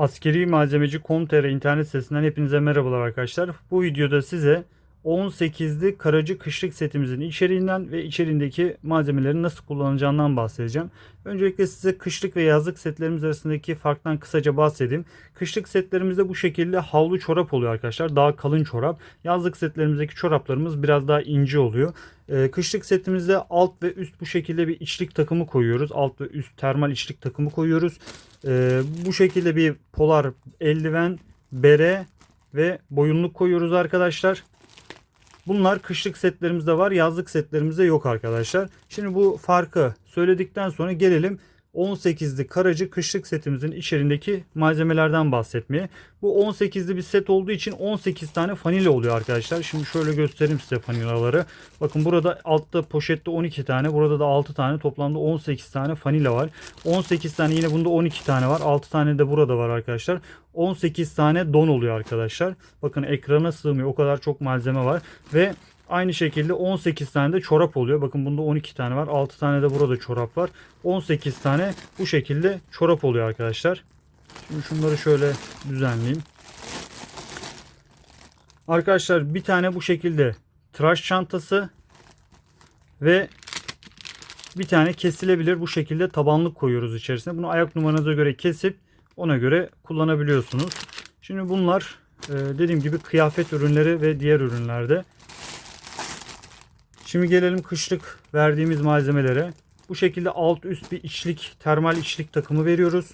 Askeri Malzemeci Com.tr internet sitesinden hepinize merhabalar arkadaşlar. Bu videoda size 18'li karacı kışlık setimizin içeriğinden ve içeriğindeki malzemelerin nasıl kullanılacağından bahsedeceğim. Öncelikle size kışlık ve yazlık setlerimiz arasındaki farktan kısaca bahsedeyim. Kışlık setlerimizde bu şekilde havlu çorap oluyor arkadaşlar. Daha kalın çorap. Yazlık setlerimizdeki çoraplarımız biraz daha ince oluyor. Ee, kışlık setimizde alt ve üst bu şekilde bir içlik takımı koyuyoruz. Alt ve üst termal içlik takımı koyuyoruz. Ee, bu şekilde bir polar eldiven, bere ve boyunluk koyuyoruz arkadaşlar. Bunlar kışlık setlerimizde var, yazlık setlerimizde yok arkadaşlar. Şimdi bu farkı söyledikten sonra gelelim 18'li karacı kışlık setimizin içerisindeki malzemelerden bahsetmeye. Bu 18'li bir set olduğu için 18 tane fanila oluyor arkadaşlar. Şimdi şöyle göstereyim size fanilaları. Bakın burada altta poşette 12 tane, burada da 6 tane. Toplamda 18 tane fanila var. 18 tane yine bunda 12 tane var. 6 tane de burada var arkadaşlar. 18 tane don oluyor arkadaşlar. Bakın ekrana sığmıyor. O kadar çok malzeme var ve Aynı şekilde 18 tane de çorap oluyor. Bakın bunda 12 tane var. 6 tane de burada çorap var. 18 tane bu şekilde çorap oluyor arkadaşlar. Şimdi şunları şöyle düzenleyeyim. Arkadaşlar bir tane bu şekilde tıraş çantası ve bir tane kesilebilir bu şekilde tabanlık koyuyoruz içerisine. Bunu ayak numaranıza göre kesip ona göre kullanabiliyorsunuz. Şimdi bunlar e, dediğim gibi kıyafet ürünleri ve diğer ürünlerde. Şimdi gelelim kışlık verdiğimiz malzemelere. Bu şekilde alt üst bir içlik, termal içlik takımı veriyoruz.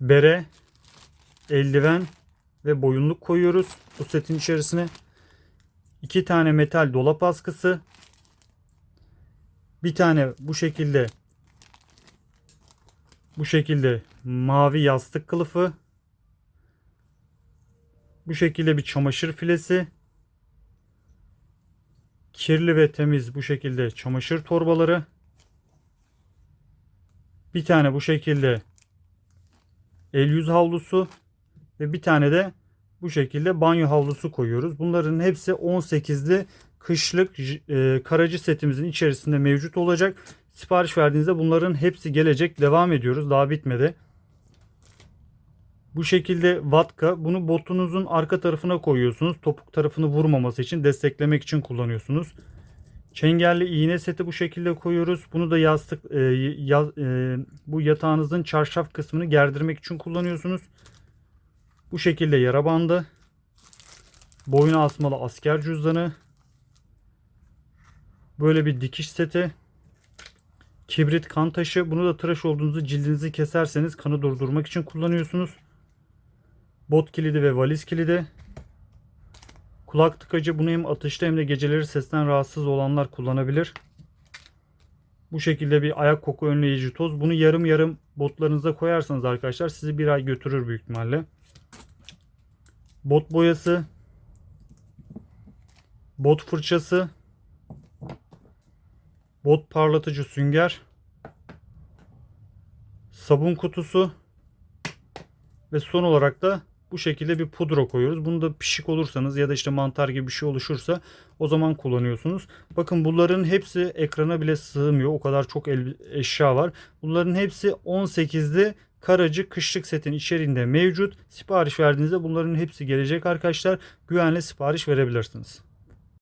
Bere, eldiven ve boyunluk koyuyoruz bu setin içerisine. İki tane metal dolap askısı. Bir tane bu şekilde bu şekilde mavi yastık kılıfı. Bu şekilde bir çamaşır filesi kirli ve temiz bu şekilde çamaşır torbaları. Bir tane bu şekilde el yüz havlusu ve bir tane de bu şekilde banyo havlusu koyuyoruz. Bunların hepsi 18'li kışlık e, karacı setimizin içerisinde mevcut olacak. Sipariş verdiğinizde bunların hepsi gelecek. Devam ediyoruz. Daha bitmedi. Bu şekilde vatka bunu botunuzun arka tarafına koyuyorsunuz. Topuk tarafını vurmaması için desteklemek için kullanıyorsunuz. Çengelli iğne seti bu şekilde koyuyoruz. Bunu da yastık e, ya, e, bu yatağınızın çarşaf kısmını gerdirmek için kullanıyorsunuz. Bu şekilde yara bandı. Boyuna asmalı asker cüzdanı. Böyle bir dikiş seti. Kibrit kan taşı. Bunu da tıraş olduğunuzda cildinizi keserseniz kanı durdurmak için kullanıyorsunuz. Bot kilidi ve valiz kilidi. Kulak tıkacı bunu hem atışta hem de geceleri sesten rahatsız olanlar kullanabilir. Bu şekilde bir ayak koku önleyici toz. Bunu yarım yarım botlarınıza koyarsanız arkadaşlar sizi bir ay götürür büyük ihtimalle. Bot boyası. Bot fırçası. Bot parlatıcı sünger. Sabun kutusu. Ve son olarak da bu şekilde bir pudra koyuyoruz. Bunu da pişik olursanız ya da işte mantar gibi bir şey oluşursa o zaman kullanıyorsunuz. Bakın bunların hepsi ekrana bile sığmıyor. O kadar çok el, eşya var. Bunların hepsi 18'li Karacı kışlık setin içeriğinde mevcut. Sipariş verdiğinizde bunların hepsi gelecek arkadaşlar. Güvenle sipariş verebilirsiniz.